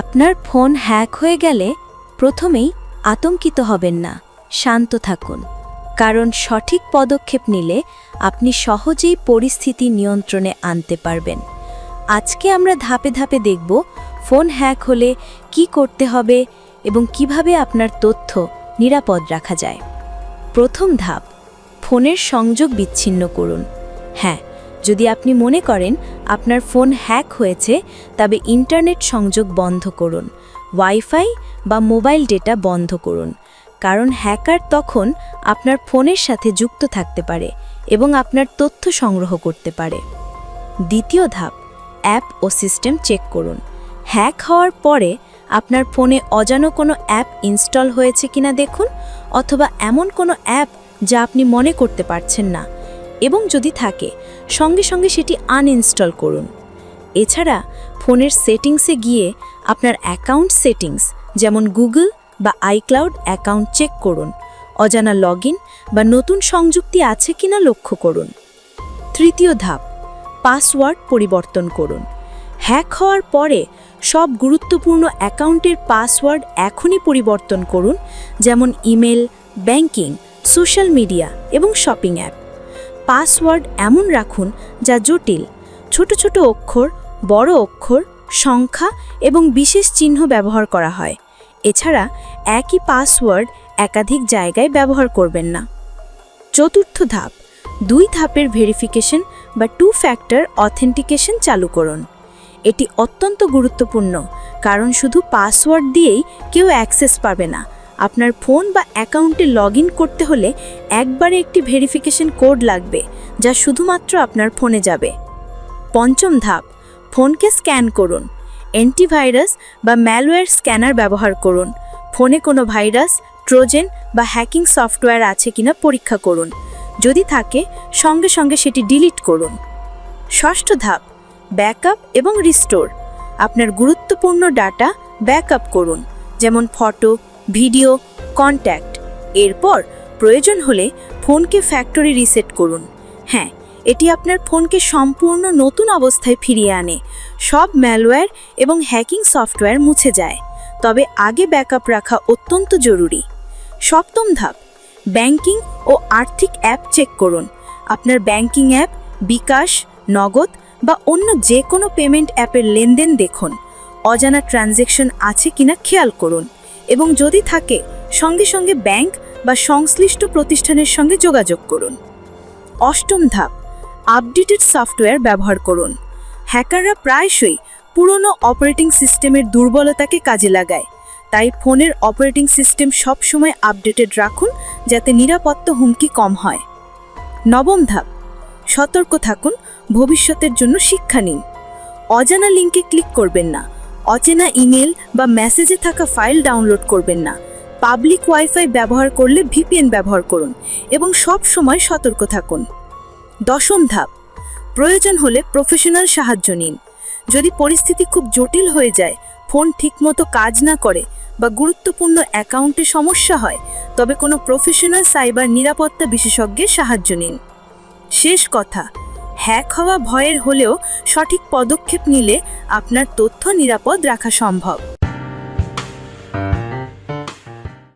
আপনার phone hack হয়ে গেলে প্রথমেই আতঙ্কিত হবেন না, শান্ত থাকুন। কারণ সঠিক পদক্ষেপ নিলে আপনি সহজেই পরিস্থিতি নিয়ন্ত্রণে আনতে পারবেন। আজকে আমরা ধাপে ধাপে দেখব ফোন হ্যাক হলে কি করতে হবে এবং কীভাবে আপনার তথ্য নিরাপদ রাখা যায়। প্রথম ধাপ, ফোনের সংযোগ বিচ্ছিন্ন করুন। হ্যাঁ যদি আপনি মনে করেন আপনার ফোন হ্যাক হয়েছে, তবে ইন্টারনেট সংযোগ বন্ধ করুন, ওয়াইফাই বা মোবাইল ডেটা বন্ধ করুন, কারণ হ্যাকার তখন আপনার ফোনের সাথে যুক্ত থাকতে পারে এবং আপনার তথ্য সংগ্রহ করতে পারে। দ্বিতীয় ধাপ, অ্যাপ ও সিস্টেম চেক করুন। হ্যাক হওয়ার পরে আপনার ফোনে অজানো কোনো অ্যাপ ইনস্টল হয়েছে কিনা দেখুন, অথবা এমন কোনো অ্যাপ যা আপনি মনে করতে পারছেন না। এবং যদি থাকে, সঙ্গে সঙ্গে সেটি আনইনস্টল করুন। এছাড়া, ফোনের সেটিংসে গিয়ে আপনার অ্যাকাউন্ট সেটিংস যেমন গুগল বা আইক্লাউড অ্যাকাউন্ট চেক করুন, অজানা লগ বা নতুন সংযুক্তি আছে কিনা লক্ষ্য করুন। তৃতীয় ধাপ পাসওয়ার্ড পরিবর্তন করুন। হ্যাক হওয়ার পরে সব গুরুত্বপূর্ণ অ্যাকাউন্টের পাসওয়ার্ড এখনই পরিবর্তন করুন, যেমন ইমেল, ব্যাংকিং সোশ্যাল মিডিয়া এবং শপিং অ্যাপ। পাসওয়ার্ড এমন রাখুন যা জটিল। ছোট ছোট অক্ষর, বড় অক্ষর, সংখ্যা এবং বিশেষ চিহ্ন ব্যবহার করা হয়। এছাড়া একই পাসওয়ার্ড একাধিক জায়গায় ব্যবহার করবেন না। চতুর্থ ধাপ, দুই ধাপের ভেরিফিকেশন বা টু ফ্যাক্টর অথেন্টিকেশন চালু করুন। এটি অত্যন্ত গুরুত্বপূর্ণ, কারণ শুধু পাসওয়ার্ড দিয়েই কেউ অ্যাক্সেস পাবে না। আপনার ফোন বা অ্যাকাউন্টে লগ করতে হলে একবারে একটি ভেরিফিকেশন কোড লাগবে, যা শুধুমাত্র আপনার ফোনে যাবে। পঞ্চম ধাপ, ফোনকে স্ক্যান করুন। অ্যান্টিভাইরাস বা ম্যালওয়্যার স্ক্যানার ব্যবহার করুন। ফোনে কোনো ভাইরাস, ট্রোজেন বা হ্যাকিং সফটওয়্যার আছে কিনা পরীক্ষা করুন। যদি থাকে, সঙ্গে সঙ্গে সেটি ডিলিট করুন। ষষ্ঠ ধাপ, ব্যাকআপ এবং রিস্টোর। আপনার গুরুত্বপূর্ণ ডাটা ব্যাকআপ করুন, যেমন ফটো ভিডিও কন্ট্যাক্ট এরপর প্রয়োজন হলে ফোনকে ফ্যাক্টরি রিসেট করুন। হ্যাঁ এটি আপনার ফোনকে সম্পূর্ণ নতুন অবস্থায় ফিরিয়ে আনে। সব ম্যালওয়্যার এবং হ্যাকিং সফটওয়্যার মুছে যায়। তবে আগে ব্যাকআপ রাখা অত্যন্ত জরুরি। সপ্তম ধাপ ব্যাংকিং ও আর্থিক অ্যাপ চেক করুন। আপনার ব্যাংকিং অ্যাপ বিকাশ, নগদ বা অন্য যে কোনো পেমেন্ট অ্যাপের লেনদেন দেখুন। অজানা ট্রানজ্যাকশন আছে কিনা খেয়াল করুন। এবং যদি থাকে, সঙ্গে সঙ্গে ব্যাংক বা সংশ্লিষ্ট প্রতিষ্ঠানের সঙ্গে যোগাযোগ করুন। অষ্টম ধাপ, আপডেটেড সফটওয়্যার ব্যবহার করুন। হ্যাকাররা প্রায়শই পুরনো অপারেটিং সিস্টেমের দুর্বলতাকে কাজে লাগায়। তাই ফোনের অপারেটিং সিস্টেম সবসময় আপডেটেড রাখুন, যাতে নিরাপত্তা হুমকি কম হয়। নবম ধাপ, সতর্ক থাকুন, ভবিষ্যতের জন্য শিক্ষা নিন। অজানা লিঙ্কে ক্লিক করবেন না। অচেনা ইমেল বা মেসেজে থাকা ফাইল ডাউনলোড করবেন না। পাবলিক ওয়াইফাই ব্যবহার করলে ভিপিএন ব্যবহার করুন এবং সব সময় সতর্ক থাকুন। দশম ধাপ, প্রয়োজন হলে প্রফেশনাল সাহায্য নিন। যদি পরিস্থিতি খুব জটিল হয়ে যায়, ফোন ঠিকমতো কাজ না করে বা গুরুত্বপূর্ণ অ্যাকাউন্টে সমস্যা হয়, তবে কোনো প্রফেশনাল সাইবার নিরাপত্তা বিশেষজ্ঞের সাহায্য নিন। শেষ কথা হ্যাক হওয়া ভয়ের হলেও সঠিক পদক্ষেপ নিলে আপনার তথ্য নিরাপদ রাখা সম্ভব।